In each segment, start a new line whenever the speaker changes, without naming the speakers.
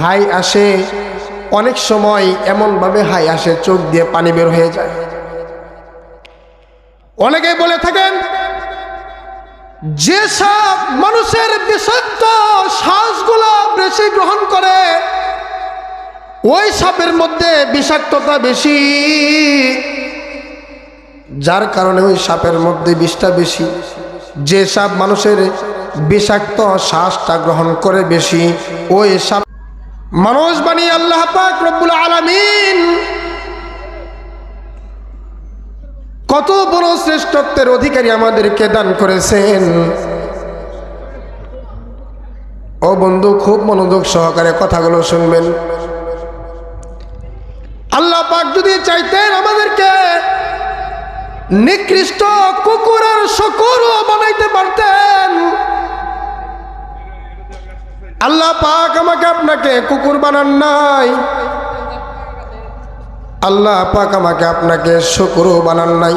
High আসে, অনেক সময় এমনভাবে হাই আসে, চোখ দিয়ে পানি বের হয়ে যায়। অনেকে বলে থাকেন যে সাপ মানুষের বিষাক্ত শ্বাসগুলো বেশি গ্রহণ করে, ওই সাপের মধ্যে বিষাক্ততা বেশি। যার কারণে ওই সাপের মধ্যে বিষটা বেশি। যে সাপ মানুষের বিষাক্ত শ্বাসটা গ্রহণ করে বেশি, ওই সাপ মানুষ বানিয়ে আল্লাহ পাক রব্বুল আলামিন কত বড় শ্রেষ্ঠত্বের অধিকারী আমাদেরকে দান করেছেন। ও বন্ধু, খুব মনোযোগ সহকারে কথাগুলো শুনবেন। আল্লাহ পাক যদি চাইতেন আমাদেরকে নিকৃষ্ট কুকুর আর শকুরও বানাইতে পারতেন। আল্লাহ পাক আমাকে আপনাকে কুকুর বানান নাই। আল্লাহ পাক আমাকে আপনাকে শুকুরও বানান নাই।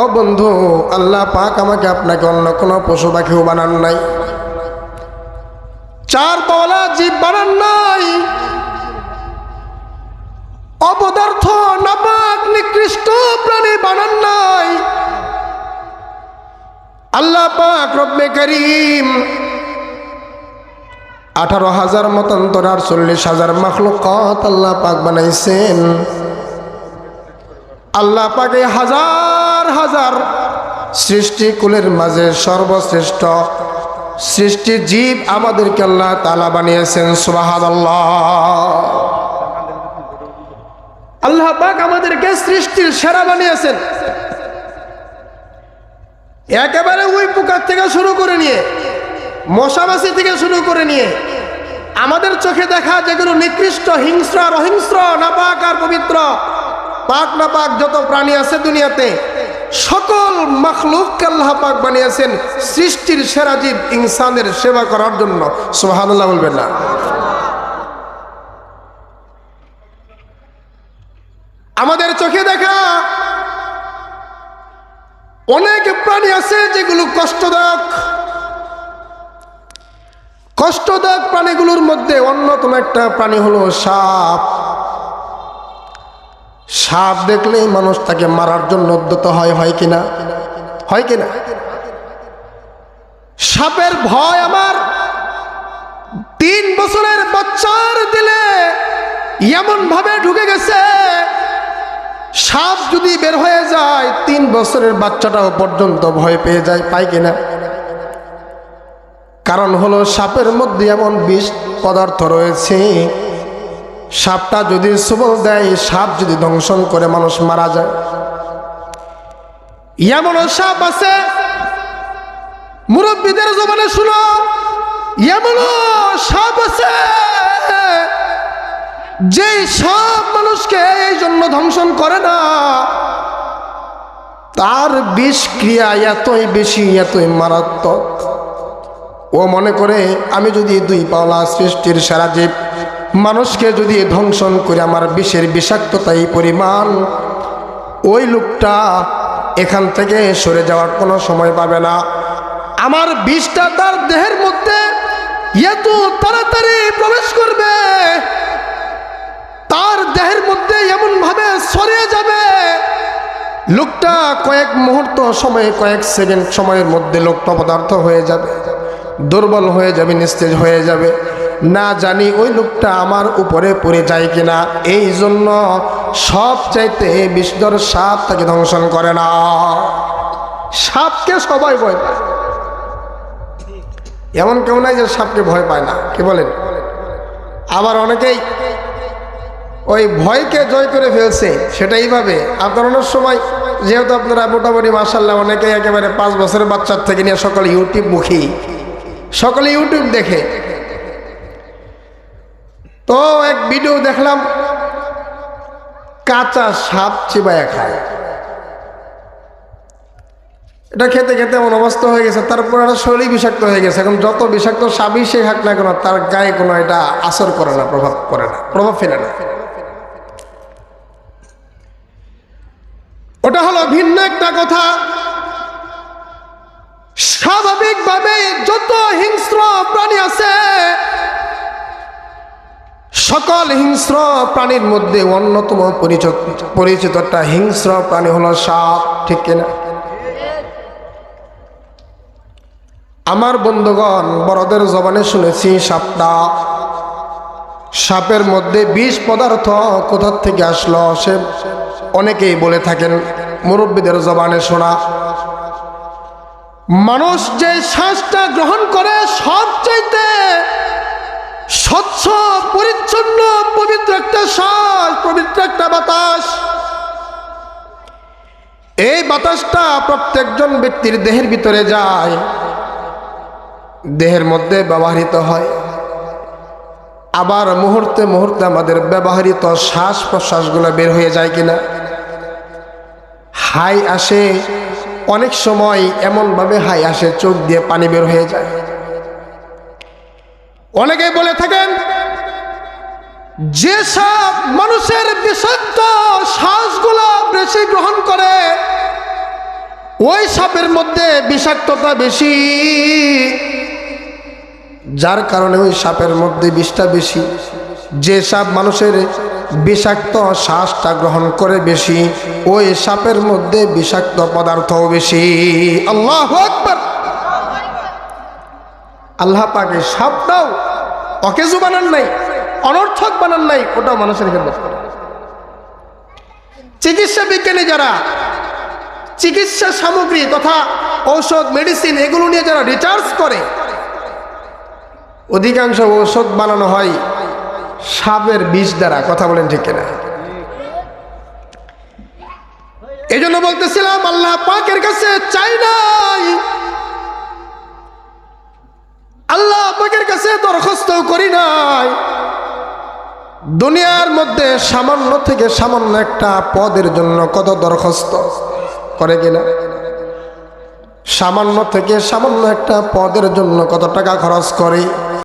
ও বন্ধু, আল্লাহ পাক আমাকে আপনাকে অন্য কোনো পশু পাখিও বানান নাই। চার পাওয়ালা জীব বানান নাই। অপদার্থ, নাপাক, নিকৃষ্ট প্রাণী বানান নাই। আল্লাহ পাক রব্বে করিম আঠারো হাজার মতান্তর আটচল্লিশ হাজার মাখলুকত আল্লাহ পাক বানাইছেন। আল্লাহ পাকে হাজার হাজার সৃষ্টি কুলের মাঝে সর্বশ্রেষ্ঠ সৃষ্টি জীব আমাদেরকে আল্লাহ তালা বানিয়েছেন সুবাহাদ আল্লাহ পাক আমাদেরকে সৃষ্টির সেরা বানিয়েছেন। একেবারে ওই পোকার থেকে শুরু করে নিয়ে মশামাছি থেকে শুরু করে নিয়ে আমাদের চোখে দেখা যেগুলো নিকৃষ্ট, হিংস্র আর অহিংস্র, নাপাক আর পবিত্র, পাক নাপাক যত প্রাণী আছে দুনিয়াতে, সকল মখলুককে আল্লাহ পাক বানিয়েছেন সৃষ্টির সেরা জীব ইনসানের সেবা করার জন্য। সুবহানাল্লাহ বলবেন না। আমাদের চোখে দেখা অনেক প্রাণী আছে যেগুলো কষ্টদায়ক কষ্টদায়ক প্রাণীগুলোর মধ্যে অন্যতম একটা প্রাণী হলো সাপ। সাপ দেখলেই মানুষ তাকে মারার জন্য উদ্যত হয় হয় কিনা? হয় কিনা? সাপের ভয় আমার। তিন বছরের বাচ্চার দিলে এমন ভাবে ঢুকে গেছে, সাপ যদি বের হয়ে যায়, তিন বছরের বাচ্চাটাও পর্যন্ত ভয় পেয়ে যায়, পায় কিনা? কারণ হলো সাপের মধ্যে এমন বিষ পদার্থ রয়েছে। সাপটা যদি সবল দেয়, সাপ যদি দংশন করে, মানুষ মারা যায়। এমন সাপ আছে। মুরব্বীদের জমানে শুনো এমন সাপ আছে। যে সাপ মানুষকে এই জন্য ধ্বংসন করে না, তার বিষক্রিয়া এতই বেশি, এতই মারাত্মক। ও মনে করে, আমি যদি দুই পাওলা সৃষ্টির সারা জীব, মানুষকে যদি ধ্বংসন করে আমার বিষের বিষাক্ততা এই পরিমাণ, ওই লোকটা এখান থেকে সরে যাওয়ার কোনো সময় পাবে না। আমার বিষটা তার দেহের মধ্যে এত তাড়াতাড়ি প্রবেশ করবে, তার দেহের মধ্যে এমন ভাবে সরিয়ে যাবে। লোকটা কয়েক মুহূর্ত, সময়ে কয়েক সেকেন্ড সময়ের মধ্যে লোকটা পদার্থ হয়ে যাবে। দুর্বল হয়ে যাবে, নিস্তেজ হয়ে যাবে। না জানি ওই লোকটা আমার উপরে পড়ে যায় কিনা। এই জন্য সব চাইতে বিষ্ণর সাপ তাকে ধ্বংসন করে না। সাপকে সবাই ভয় পায়। এমন কেউ নাই যে সাপকে ভয় পায় না। কি বলেন? আবার অনেকেই ওই ভয়কে জয় করে ফেলছে সেটা এইভাবে আপনার অনেক সময়, যেহেতু আপনারা মোটামুটি মাসাল্লাহ অনেকেই একেবারে পাঁচ বছরের বাচ্চার থেকে নিয়ে সকলে ইউটিউব মুখী। সকলে ইউটিউব দেখে। তো এক ভিডিও দেখলাম, কাঁচা সাপ চিবায়া খায়। এটা খেতে খেতে এমন অবস্থা হয়ে গেছে, তারপর একটা শরীর বিষাক্ত হয়ে গেছে। এখন যত বিষাক্ত সাবই সে খাক না কেন, তার গায়ে কোনো এটা আসর করে না, প্রভাব করে না, প্রভাব ফেলে না। ওটা হলো ভিন্ন একটা কথা। স্বাভাবিকভাবে যত হিংস্র প্রাণী আছে, সকল হিংস্র প্রাণীর মধ্যে অন্যতম পরিচিত পরিচিত একটা হিংস্র প্রাণী হলো সাপ, ঠিক কিনা আমার বন্ধুগণ, বড়দের জবানে শুনেছি সাপটা। সাপের মধ্যে বিষ পদার্থ কোথার থেকে আসলো? সে অনেকেই বলে থাকেন, মুরব্বীদের জবানে শোনা। মানুষ যে শ্বাসটা গ্রহণ করে সবচাইতে স্বচ্ছ, পরিচ্ছন্ন, পবিত্র একটা শ্বাস, পবিত্র একটা বাতাস। এই বাতাসটা প্রত্যেকজন ব্যক্তির দেহের ভিতরে যায়। দেহের মধ্যে ব্যবহৃত হয়। আবার মুহূর্তে মুহূর্তে আমাদের ব্যবহৃত শ্বাস প্রশ্বাসগুলো বের হয়ে যায় কিনা? হাই আসে। অনেক সময় এমনভাবে হাই আসে, চোখ দিয়ে পানি বের হয়ে যায়। অনেকে বলে থাকেন যে সব মানুষের বিষাক্ত শ্বাসগুলো বেশি গ্রহণ করে, ওই সাপের মধ্যে বিষাক্ততা বেশি। যার কারণে ওই সাপের মধ্যে বিষটা বেশি। যে সাপ মানুষের বিষাক্ত শ্বাসটা গ্রহণ করে বেশি, ওই সাপের মধ্যে বিষাক্ত পদার্থও বেশি। আল্লাহ আল্লাহ পাকে সাপটাও অকেজু বানান নাই, অনর্থক বানান নাই, ওটাও মানুষের চিকিৎসা বিজ্ঞানী যারা, চিকিৎসা সামগ্রী তথা ঔষধ মেডিসিন এগুলো নিয়ে যারা রিচার্জ করে, অধিকাংশ ঔষধ বানানো হয় সাপের বিষ দ্বারা, কথা বলেন ঠিক কিনা? এই জন্য বলতেছিলাম, আল্লাহ পাকের কাছে চাই নাই। আল্লাহ পাকের কাছে দরখাস্ত করি নাই। দুনিয়ার মধ্যে সামান্য থেকে সামান্য একটা পদের জন্য কত দরখাস্ত? করে কিনা? সামান্য থেকে সামান্য একটা পদের জন্য কত টাকা খরচ করে?